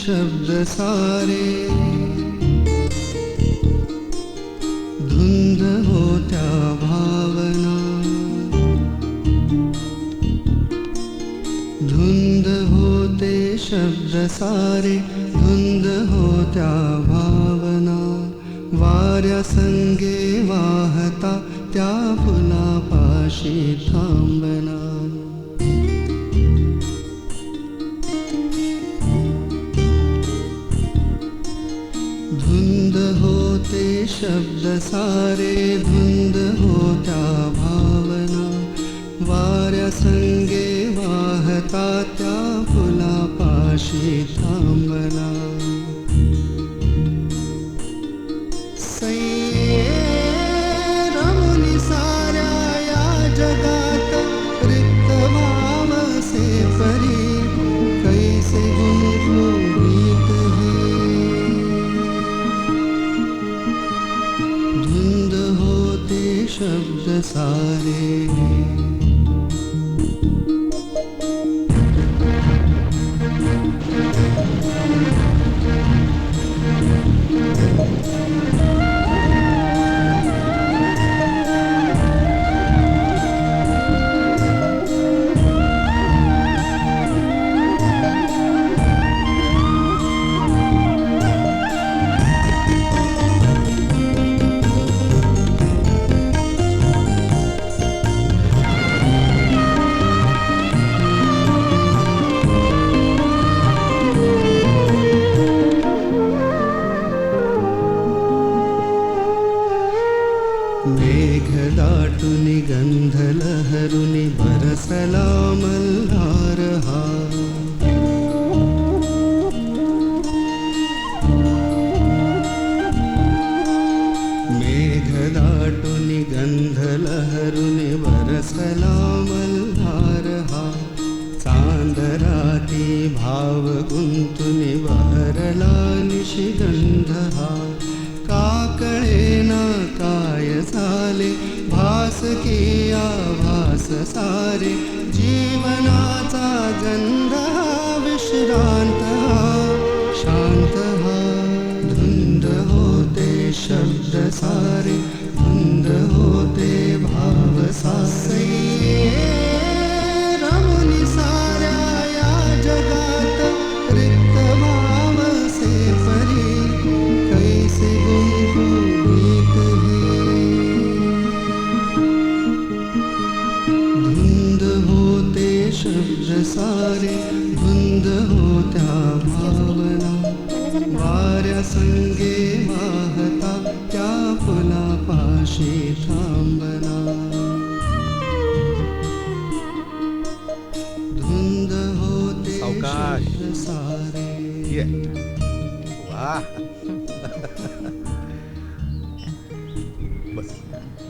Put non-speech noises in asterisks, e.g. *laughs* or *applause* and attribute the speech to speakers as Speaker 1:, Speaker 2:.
Speaker 1: शब्द सारे धुंद होता भावना धुंद होते शब्द सारे धुंद होता भावना वार संगे वाहता त्या फुला पाशी थांबना शब्द सारे धुंद होता भावना वार संगे वाहता त्या फुला पाशी थांबना शब्दसारे जेघधाटटुनि GANDHALहरुनि ऐसलामलार हा मेधाटटुनि GANDHALहरुनि आसलामलाञ रहा सान्धराटी-भाव-गुंतुनि वहरला निशिद्धण� साले भास सारे जीवनाचा हा विश्रान्त शान्त धुन्द होते शब्द सारे धुन्द होते भाव शब्द सारे बंद होत्या भावना वाऱ्या संगे वाहता त्या पुला पाशे थांबना धुंद होते शब्द सारे
Speaker 2: वा *laughs*